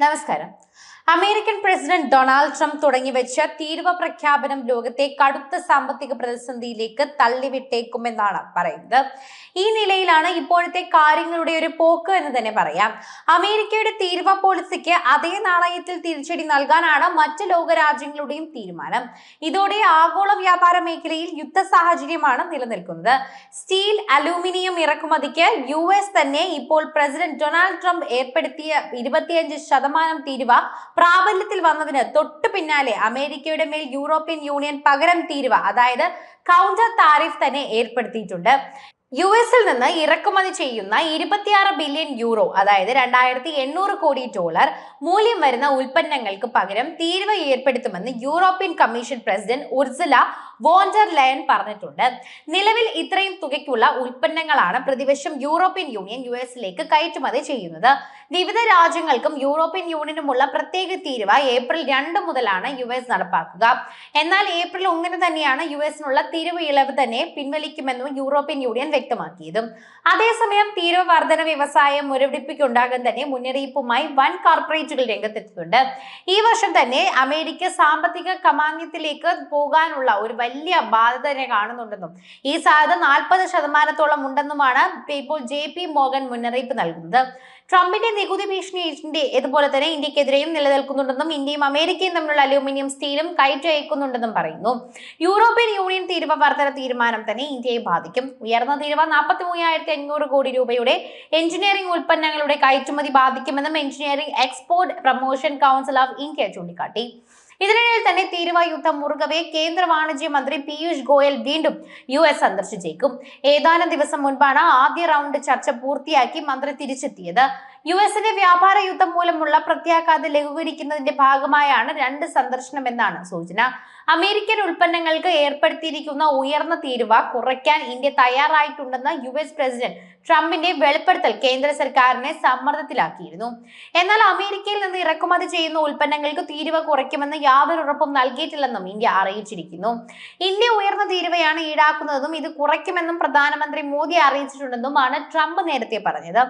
നമസ്കാരം American president Donald Trump തുടങ്ങി വെച്ച തീരുവ പ്രഖ്യാപനം ലോകത്തെ കടുത്ത സാമ്പത്തിക പ്രതിസന്ധിയിലേക്ക് തള്ളിവിട്ടേക്കുമെന്നാണ് പറയുന്നത്. ഈ നിലയിലാണ് ഇപ്പോഴത്തെ കാര്യങ്ങളുടെ ഒരു പോക്ക് എന്ന് തന്നെ പറയാം. അമേരിക്കയുടെ തീരുവ പോളിസിക്ക് അതേ നാണയത്തിൽ തിരിച്ചടി നൽകാനാണ് മറ്റ് ലോകരാജ്യങ്ങളുടെയും തീരുമാനം. ഇതോടെ ആഗോള വ്യാപാര മേഖലയിൽ യുദ്ധ സാഹചര്യമാണ് നിലനിൽക്കുന്നത്. സ്റ്റീൽ അലൂമിനിയം ഇറക്കുമതിക്ക് യു തന്നെ ഇപ്പോൾ പ്രസിഡന്റ് ഡൊണാൾഡ് ട്രംപ് ഏർപ്പെടുത്തിയ ഇരുപത്തിയഞ്ച് ശതമാനം തീരുവ പ്രാബല്യത്തിൽ വന്നതിന് തൊട്ടു പിന്നാലെ അമേരിക്കയുടെ മേൽ യൂറോപ്യൻ യൂണിയൻ പകരം തീരുവ അതായത് കൗണ്ടർ താരിഫ് തന്നെ ഏർപ്പെടുത്തിയിട്ടുണ്ട്. യു എസിൽ നിന്ന് ഇറക്കുമതി ചെയ്യുന്ന ഇരുപത്തിയാറ് ബില്യൺ യൂറോ അതായത് രണ്ടായിരത്തി എണ്ണൂറ് കോടി ഡോളർ മൂല്യം വരുന്ന ഉൽപ്പന്നങ്ങൾക്ക് പകരം തീരുവ ഏർപ്പെടുത്തുമെന്ന് European commission president Ursula von der Leyen പറഞ്ഞിട്ടുണ്ട്. നിലവിൽ ഇത്രയും തുകയ്ക്കുള്ള ഉൽപ്പന്നങ്ങളാണ് പ്രതിവർഷം യൂറോപ്യൻ യൂണിയൻ യു എസിലേക്ക് കയറ്റുമതി ചെയ്യുന്നത്. വിവിധ രാജ്യങ്ങൾക്കും യൂറോപ്യൻ യൂണിയനുമുള്ള പ്രത്യേക തീരുവ ഏപ്രിൽ രണ്ട് മുതലാണ് യു എസ് നടപ്പാക്കുക. എന്നാൽ ഏപ്രിൽ ഒന്നിന് തന്നെയാണ് യു എസിനുള്ള തീരുവ ഇളവ് തന്നെ പിൻവലിക്കുമെന്നും യൂറോപ്യൻ യൂണിയൻ വ്യക്തമാക്കിയതും. അതേസമയം തീരോ വർധന വ്യവസായം മുരടിപ്പിക്കുണ്ടാകാൻ തന്നെ മുന്നറിയിപ്പുമായി വൻ കോർപ്പറേറ്റുകൾ രംഗത്തെത്തിയിട്ടുണ്ട്. ഈ വർഷം തന്നെ അമേരിക്ക സാമ്പത്തിക കമാന്യത്തിലേക്ക് പോകാനുള്ള ഒരു വലിയ ബാധ്യത തന്നെ കാണുന്നുണ്ടെന്നും ഈ സാധ്യത നാൽപ്പത് ശതമാനത്തോളം ഉണ്ടെന്നുമാണ് ഇപ്പോൾ ജെ പി മോഹൻ മുന്നറിയിപ്പ് നൽകുന്നത്. ട്രംപിന്റെ നികുതി ഭീഷണി ഇതുപോലെ തന്നെ ഇന്ത്യക്കെതിരെയും നിലനിൽക്കുന്നുണ്ടെന്നും ഇന്ത്യയും അമേരിക്കയും തമ്മിലുള്ള അലൂമിനിയം സ്റ്റീലും കയറ്റി അയക്കുന്നുണ്ടെന്നും പറയുന്നു. യൂറോപ്യൻ യൂണിയൻ തീരുവ വർധന തീരുമാനം തന്നെ ഇന്ത്യയെ ബാധിക്കും. ഉയർന്ന തീരുവ നാൽപ്പത്തി മൂവായിരത്തി അഞ്ഞൂറ് കോടി രൂപയുടെ എഞ്ചിനീയറിംഗ് ഉൽപ്പന്നങ്ങളുടെ കയറ്റുമതി ബാധിക്കുമെന്നും engineering export promotion council of India ചൂണ്ടിക്കാട്ടി. ഇതിനിടയിൽ തന്നെ തീരുവ മുറുകവെ. കേന്ദ്ര വാണിജ്യ മന്ത്രി പീയൂഷ് ഗോയൽ വീണ്ടും യു എസ് സന്ദർശിച്ചേക്കും. ഏതാനും ദിവസം മുൻപാണ് ആദ്യ റൗണ്ട് ചർച്ച പൂർത്തിയാക്കി മന്ത്രി തിരിച്ചെത്തിയത്. യു എസിന്റെ വ്യാപാര യുദ്ധം മൂലമുള്ള പ്രത്യാഘാതം ലഘൂകരിക്കുന്നതിന്റെ ഭാഗമായാണ് രണ്ട് സന്ദർശനമെന്നാണ് സൂചന. അമേരിക്കൻ ഉൽപ്പന്നങ്ങൾക്ക് ഏർപ്പെടുത്തിയിരിക്കുന്ന ഉയർന്ന തീരുവ കുറയ്ക്കാൻ ഇന്ത്യ തയ്യാറായിട്ടുണ്ടെന്ന് യു എസ് പ്രസിഡന്റ് ട്രംപിന്റെ വെളിപ്പെടുത്തൽ കേന്ദ്ര സർക്കാരിനെ സമ്മർദ്ദത്തിലാക്കിയിരുന്നു. എന്നാൽ അമേരിക്കയിൽ നിന്ന് ഇറക്കുമതി ചെയ്യുന്ന ഉൽപ്പന്നങ്ങൾക്ക് തീരുവ കുറയ്ക്കുമെന്ന് യാതൊരു ഉറപ്പും നൽകിയിട്ടില്ലെന്നും ഇന്ത്യ അറിയിച്ചിരിക്കുന്നു. ഇന്ത്യ ഉയർന്ന തീരുവയാണ് ഈടാക്കുന്നതെന്നും ഇത് കുറയ്ക്കുമെന്നും പ്രധാനമന്ത്രി മോദി അറിയിച്ചിട്ടുണ്ടെന്നുമാണ് ട്രംപ് നേരത്തെ പറഞ്ഞത്.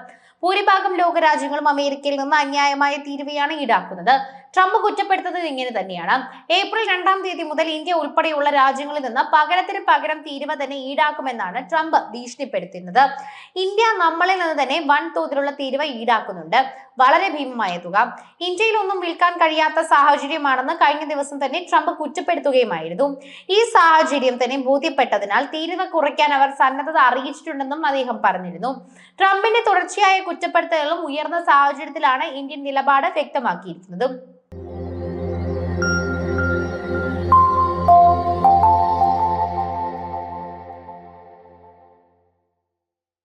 ഭൂരിഭാഗം ലോകരാജ്യങ്ങളും അമേരിക്കയിൽ നിന്ന് അന്യായമായ തീരുവയാണ് ഈടാക്കുന്നത്. ട്രംപ് കുറ്റപ്പെടുത്തുന്നത് ഇങ്ങനെ തന്നെയാണ്. ഏപ്രിൽ രണ്ടാം തീയതി മുതൽ ഇന്ത്യ ഉൾപ്പെടെയുള്ള രാജ്യങ്ങളിൽ നിന്ന് പകരത്തിന് പകരം തീരുവ തന്നെ ഈടാക്കുമെന്നാണ് ട്രംപ് ഭീഷണിപ്പെടുത്തുന്നത്. ഇന്ത്യ നമ്മളിൽ നിന്ന് തന്നെ വൻ തോതിലുള്ള തീരുവ ഈടാക്കുന്നുണ്ട്. വളരെ ഭീമമായ തുക. ഇന്ത്യയിൽ ഒന്നും വിൽക്കാൻ കഴിയാത്ത സാഹചര്യമാണെന്ന് കഴിഞ്ഞ ദിവസം തന്നെ ട്രംപ് കുറ്റപ്പെടുത്തുകയുമായിരുന്നു. ഈ സാഹചര്യം തന്നെ ബോധ്യപ്പെട്ടതിനാൽ തീരുവ കുറയ്ക്കാൻ അവർ സന്നദ്ധത അറിയിച്ചിട്ടുണ്ടെന്നും അദ്ദേഹം പറഞ്ഞിരുന്നു. ട്രംപിന്റെ തുടർച്ചയായ കുറ്റപ്പെടുത്തലുകളും ഉയർന്ന സാഹചര്യത്തിലാണ് ഇന്ത്യൻ നിലപാട് വ്യക്തമാക്കിയിരിക്കുന്നത്.